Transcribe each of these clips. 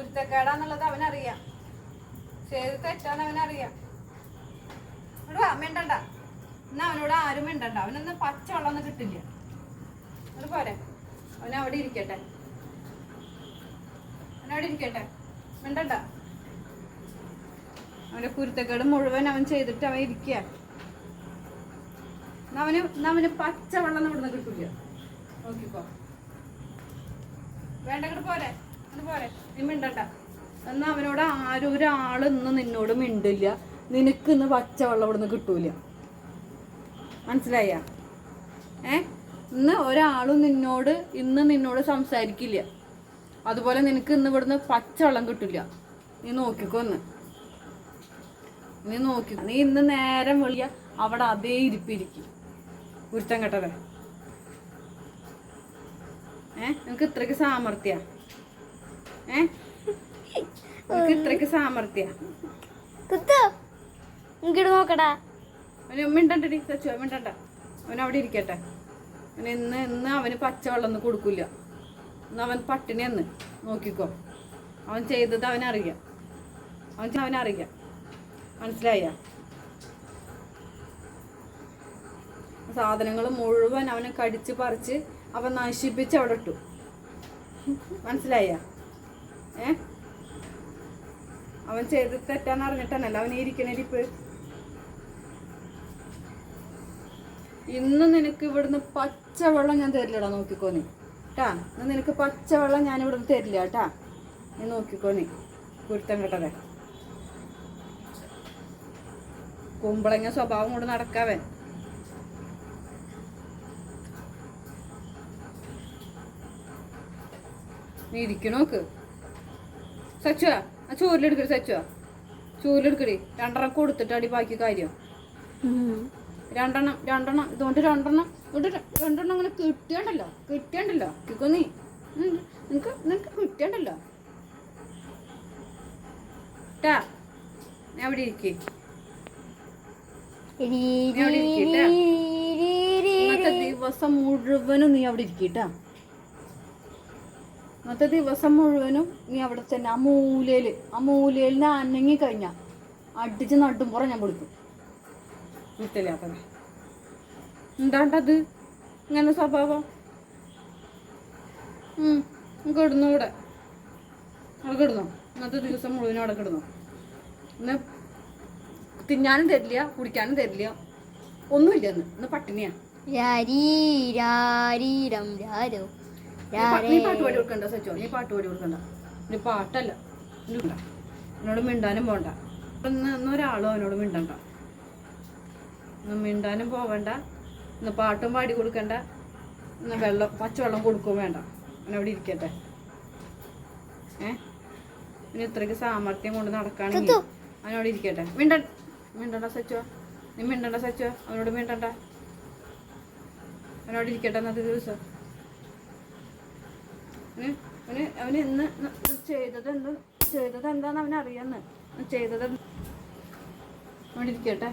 കുരുത്തക്കേടാന്നുള്ളത് അവനറിയാം. ചെയ്ത് തെറ്റാന്ന് അവനറിയാം. ഇവിടെ മിണ്ടണ്ട. എന്നാ അവനോട് ആരും മിണ്ടണ്ട. അവനൊന്നും പച്ച വെള്ളമൊന്നും കിട്ടില്ല. അത് പോരെ. അവൻ അവിടെ ഇരിക്കട്ടെ. അവനവിടെ ഇരിക്കട്ടെ. മിണ്ടണ്ട. അവന്റെ കുരുത്തക്കേട് മുഴുവൻ അവൻ ചെയ്തിട്ട് അവൻ ഇരിക്കുക അവന് അവന് പച്ച വെള്ളം ഇവിടുന്ന് കിട്ടില്ല നോക്കിക്കോ. വേണ്ട പോരെ. എന്നാ അവനോട് ആരും ഒരാൾ ഇന്ന് നിന്നോട് മിണ്ടില്ല. നിനക്ക് ഇന്ന് പച്ചവെള്ളം ഇവിടുന്ന് കിട്ടൂല. മനസ്സിലായ? ഏ? ഇന്ന് ഒരാളും നിന്നോട് ഇന്ന് നിന്നോട് സംസാരിക്കില്ല. അതുപോലെ നിനക്ക് ഇന്ന് ഇവിടുന്ന് പച്ചവെള്ളം കിട്ടില്ല നീ നോക്കിക്കോ ഒന്ന് നീ നോക്കി നീ ഇന്ന് നേരം വെളിയ അവിടെ അതേ ഇരിപ്പിരിക്കും. കുരുത്തം കെട്ടവേ ഏ? നിനക്ക് ഇത്രക്ക് സാമർഥ്യ? ഏ? നിനക്ക് ഇത്രക്ക് സാമർഥ്യ? കുത്തു. ഇങ്ങോട്ട് നോക്കടാ. അവന് മിണ്ടണ്ടടി സച്ചു മിണ്ടണ്ട അവൻ അവിടെ ഇരിക്കട്ടെ. അവൻ ഇന്ന് ഇന്ന് അവന് പച്ചവെള്ളം ഒന്നും കൊടുക്കില്ല. ഇന്ന് അവൻ പട്ടിണി എന്ന് നോക്കിക്കോ. അവൻ ചെയ്തത് അവനറിയാം അവൻ അവനറിയാം മനസ്സിലായ? സാധനങ്ങൾ മുഴുവൻ അവനെ കടിച്ച് പറിച്ച് അവൻ നശിപ്പിച്ച് അവിടെ ഇട്ടു. മനസ്സിലായ? ഏ? അവൻ ചെയ്ത് തെറ്റാന്ന് അറിഞ്ഞിട്ടാണല്ലോ അവൻ ഇരിക്കണ ഇരിപ്പ് ഇന്ന് നിനക്ക് ഇവിടുന്ന് പച്ചവെള്ളം ഞാൻ തരില്ലടാ നോക്കിക്കോ കേട്ടാ ട്ടാ ഇന്ന് നിനക്ക് പച്ചവെള്ളം ഞാൻ ഇവിടുന്ന് തരില്ല കേട്ടാ നീ നോക്കിക്കോണി കുരുത്തം കേട്ടതെ കുമ്പളങ്ങ സ്വഭാവം കൊണ്ട് നടക്കാവേ നീ ഇരിക്കണോക്ക് സച്ചുവാ ആ ചോറിലെടുക്കടി സച്ചുവാ. ചോറിലെടുക്കടി രണ്ടെണ്ണം കൊടുത്തിട്ടാടി ബാക്കി കാര്യം. രണ്ടെണ്ണം രണ്ടെണ്ണം ഇതുകൊണ്ട് രണ്ടെണ്ണം ഇതുകൊണ്ട് രണ്ടെണ്ണം അങ്ങനെ കിട്ടിയണ്ടല്ലോ കിട്ടിയണ്ടല്ലോ. കിക്കോ നീ. നിനക്ക് നിനക്ക് കിട്ടിയണ്ടല്ലോ. ട്ടാ ഞാൻ അവിടെ ഇരിക്കേ. ദിവസം മുഴുവനും നീ അവിടെ ഇരിക്കട്ടാ ഇന്നത്തെ ദിവസം മുഴുവനും നീ അവിടെ തന്നെ ആ മൂലയിൽ ആ മൂലയിൽ ഞാൻ അനങ്ങി കഴിഞ്ഞ അടിച്ച് നട്ടുമ്പുറം ഞാൻ വിളിക്കും വിട്ടില്ലാത്തത് എന്താണ്ടത്? ഇങ്ങനെ സ്വഭാവം. കിടന്നു ഇവിടെ അവിടെ കിടന്നു? ഇന്നത്തെ ദിവസം മുഴുവനും അവിടെ കിടന്നു? ഇന്ന് തിന്നാനും തരില്ല കുടിക്കാനും തരില്ല. ഒന്നുമില്ല ഇന്ന്. ഇന്ന് പട്ടിണിയാ. രാരീരം രാരോ നീ പാട്ട് പാടി കൊടുക്കണ്ട സച്ചോ. നീ പാട്ട് പാടി കൊടുക്കണ്ട. നീ പാട്ടല്ല. എന്നോട് മിണ്ടാനും പോണ്ട. ഇന്ന് ഇന്ന് ഒരാളും അവനോട് മിണ്ടണ്ട. മിണ്ടാനും പോവണ്ട. ഇന്ന് പാട്ടും പാടി കൊടുക്കണ്ട. ഇന്ന് വെള്ളം പച്ചവെള്ളം കൊടുക്കുകയും വേണ്ട. അവനവിടെ ഇരിക്കട്ടെ. ഏഹ് ഇനി ഇത്രയ്ക്ക് സാമർത്ഥ്യം കൊണ്ട് നടക്കുകയാണെങ്കിൽ അവനോട് ഇരിക്കട്ടെ. മിണ്ട മിണ്ടണ്ട സച്ചോ. നീ മിണ്ടണ്ട സച്ചോ. അവനോട് മിണ്ടണ്ട. അവനോട് ഇരിക്കട്ടെ അന്നത്തെ ദിവസം. അവന് അവന് അവന് ഇന്ന് ചെയ്തത് എന്ത് ചെയ്തത് എന്താന്ന് അവൻ അറിയാന്ന്. ചെയ്തത് അവിടെ ഇരിക്കട്ടെ.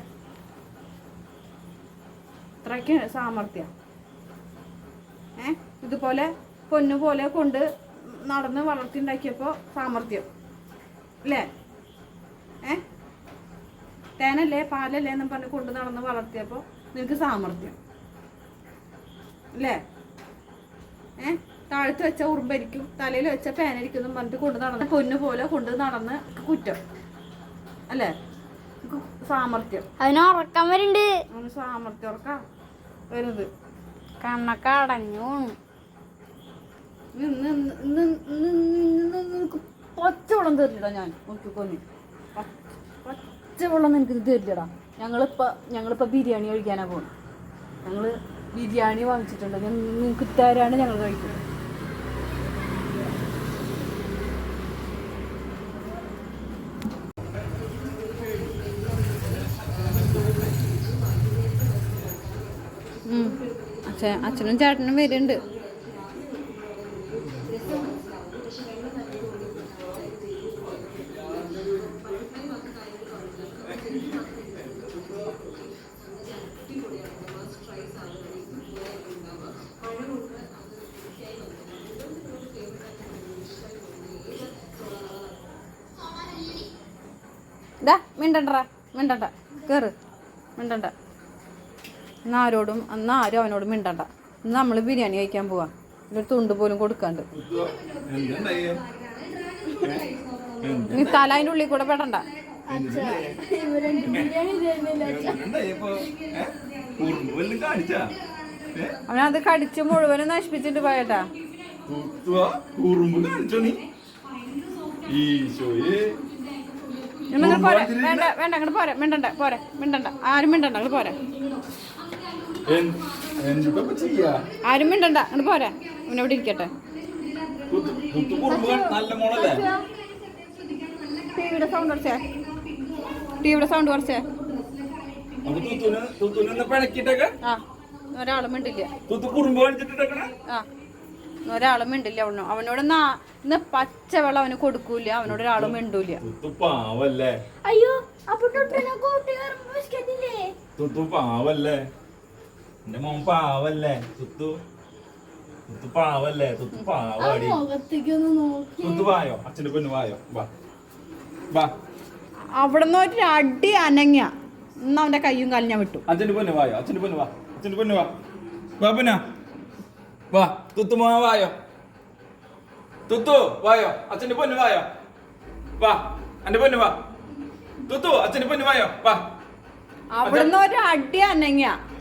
ഇത്രയ്ക്ക് സാമർത്ഥ്യ ഏ? ഇതുപോലെ പൊന്നു പോലെ കൊണ്ട് നടന്ന് വളർത്തിണ്ടാക്കിയപ്പോൾ സാമർത്ഥ്യം അല്ലേ ഏ? തേനല്ലേ പാലല്ലേ എന്നും പറഞ്ഞ് കൊണ്ട് നടന്ന് വളർത്തിയപ്പോ നിനക്ക് സാമർത്ഥ്യം അല്ലേ ഏ? താഴത്ത് വെച്ച ഉറുമ്പരിക്കും തലയിൽ വെച്ച പേനരിക്കും എന്നും പറഞ്ഞിട്ട് കൊണ്ടു നടന്ന് പൊന്നു പോലെ കൊണ്ടു നടന്ന് കുറ്റം. അല്ലേ? സാമർത്ഥ്യം അതിന് ഉറക്കം വരുന്നുണ്ട് സാമർത്ഥ്യം ഉറക്കാ വരുന്നത് കണ്ണൊക്കെ അടഞ്ഞു പച്ചവെള്ളം തരില്ലടാ ഞാൻ. നോക്കിക്കോ നീ പ- പച്ചവെള്ളം നിനക്ക് തരില്ലടാ. ഞങ്ങളിപ്പോൾ ഞങ്ങളിപ്പോൾ ബിരിയാണി കഴിക്കാനാ പോകുന്നത് ഞങ്ങൾ ബിരിയാണി വാങ്ങിച്ചിട്ടുണ്ട്. നിങ്ങൾക്ക് തരാണ് ഞങ്ങൾ കഴിക്കുന്നത് അച്ഛൻ അച്ഛനും ചേട്ടനും വരുന്നുണ്ട്. ഇതാ മിണ്ടണ്ട മിണ്ടണ്ട കേറ് മിണ്ടണ്ട. ഇന്ന് ആരോടും അന്ന് ആരും അവനോട് മിണ്ടണ്ട. ഇന്ന് നമ്മൾ ബിരിയാണി കഴിക്കാൻ പോവാ. ഒരു തുണ്ട് പോലും കൊടുക്കാണ്ട്. നീ തല അതിന്റെ ഉള്ളിൽ കൂടെ പെടണ്ട. അവനത് കടിച്ച് മുഴുവനും നശിപ്പിച്ചിട്ട് പോയട്ടാ. വേണ്ട വേണ്ട അങ്ങോട്ട് പോരെ. മിണ്ടണ്ട പോരെ. മിണ്ടണ്ട. ആരും മിണ്ടണ്ട അങ്ങോട്ട് പോരെ. ആരും മിണ്ടണ്ട അങ്ങോട്ട് പോരെ. ഇവിടെ ഇരിക്കട്ടെ. ടിവിയുടെ സൗണ്ട് കുറച്ചേ. ടിവിയുടെ സൗണ്ട് കുറച്ചേ. ആ ഒരാളും മിണ്ടില്ല. ആ ഒരാളും മിണ്ടില്ല അവനോ. അവനോട് നാ ഇന്ന് പച്ചവെള്ളം അവന് കൊടുക്കൂല അവനോട് ഒരാളും മിണ്ടൂല. അയ്യോ അപ്പൊ ബിസ്ക്കറ്റില്ലേ പാവല്ലേ? എന്റെ മോൻ പാവല്ലേ തുത്തു. തുത്തു പാവല്ലേ തുത്തു പാവാടി. മുഖത്തേക്ക് ഒന്ന് നോക്കി. തുത്തു വായോ? അച്ഛന്റെ പൊന്നു വായോ? വാ. വാ. അവിടെ ഒരു അടി അനങ്ങ. എന്നാ അവന്റെ കയ്യും കാലും ഞാൻ വിട്ടു. അച്ഛന്റെ പൊന്നു വായോ? അച്ഛന്റെ പൊന്നു വാ. അച്ഛന്റെ പൊന്നു വാ. വാ പിന്നെ. വാ. തുത്തു മോൻ വായോ? തുത്തു വായോ? അച്ഛന്റെ പൊന്നു വായോ? വാ. എന്റെ പൊന്നു വാ. തുത്തു അച്ഛന്റെ പൊന്നു വായോ? വാ. അവിടെ നിന്ന് ഒരു അടി അനങ്ങ.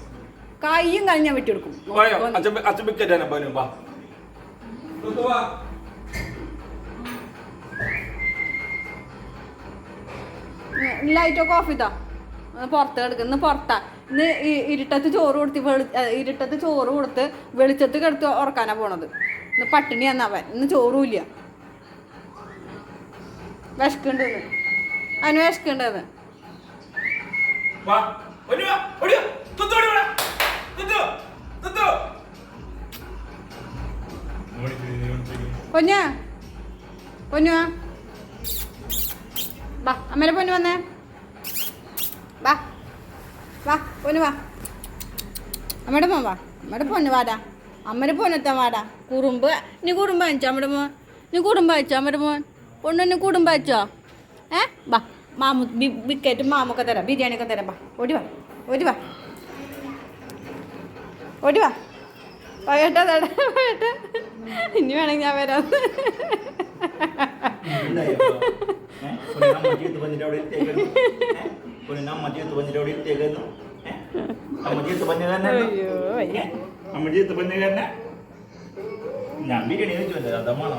കയ്യും കാലും ഞാൻ എടുക്കും വായോ അച്ഛൻ അച്ഛൻ ബിക്കറ്റാണ് പൊന്നു വാ. തുത്തു വാ ലൈറ്റൊക്കെ ഓഫ് ചെയ്താ പുറത്ത് കിടക്കുന്ന ഇന്ന് പുറത്താ. ഇന്ന് ഈ ഇരുട്ടത്ത് ചോറ് കൊടുത്ത് വെളി ഇരുട്ടത്ത് ചോറ് കൊടുത്ത് വെളിച്ചത്ത് കിടത്ത് ഉറക്കാനാ പോണത്. ഇന്ന് പട്ടിണി അവൻ. ഇന്ന് ചോറും ഇല്ല. വിശക്കുണ്ടെന്ന് അവന് വിശക്കുണ്ടെന്ന് പൊന്നു. പൊന്നു വാ. അമ്മേനെ പൊന്നു വന്നേ. വാ വാ പൊന്നു വാ. അമ്മയുടെ മോൻ വാ. അമ്മയുടെ പൊന്നു വാടാ. അമ്മയുടെ പൊന്നത്തെ വാടാ. കുറുമ്പ്. നീ കുറുമ്പ് അയച്ചോ അമ്മയുടെ മോൻ? നീ കുറുമ്പ് അയച്ചോ അമ്മയുടെ മോൻ? പൊണ്ണു കുറുമ്പ് അയച്ചോ ഏ? വാ മാമു ബി- ബിസ്ക്കറ്റും മാമൊക്കെ തരാം. ബിരിയാണിയൊക്കെ തരാം. വാ ഓടി വാ ഓടി വാ. ഓടി വാ. തട പോയട്ടെ ഇനി വേണമെങ്കിൽ ഞാൻ വരാം. അയ്യോ ഞാൻ ബിരിയാണി വെച്ചു അതമാണ്